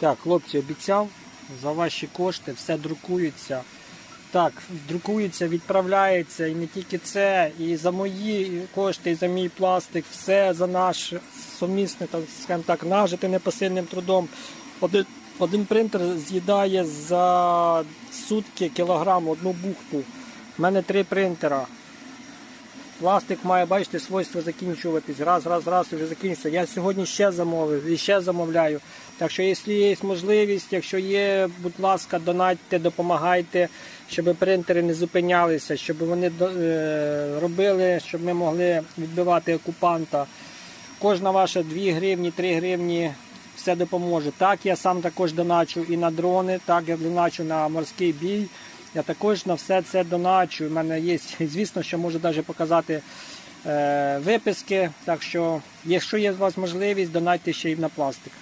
Так, хлопці, обіцяв за ваші кошти, все друкується. Так, друкується, відправляється, і не тільки це, і за мої кошти, і за мій пластик, все за наш сумісне, так, скажімо так, нажити непосильним трудом. Один, один принтер з'їдає за сутки кілограм одну бухту. У мене три принтера. Пластик має, бачите, свойство закінчуватись. Раз, раз, раз вже закінчиться. Я сьогодні ще замовив і ще замовляю. Так що, якщо є можливість, якщо є, будь ласка, донатьте, допомагайте, щоб принтери не зупинялися, щоб вони е, робили, щоб ми могли відбивати окупанта. Кожна ваша 2 гривні, 3 гривні все допоможе. Так, я сам також доначу і на дрони, так я доначу на морський бій. Я також на все це доначу. У мене є, звісно, що можу навіть показати е, виписки. Так що, якщо є у вас можливість, донайте ще й на пластик.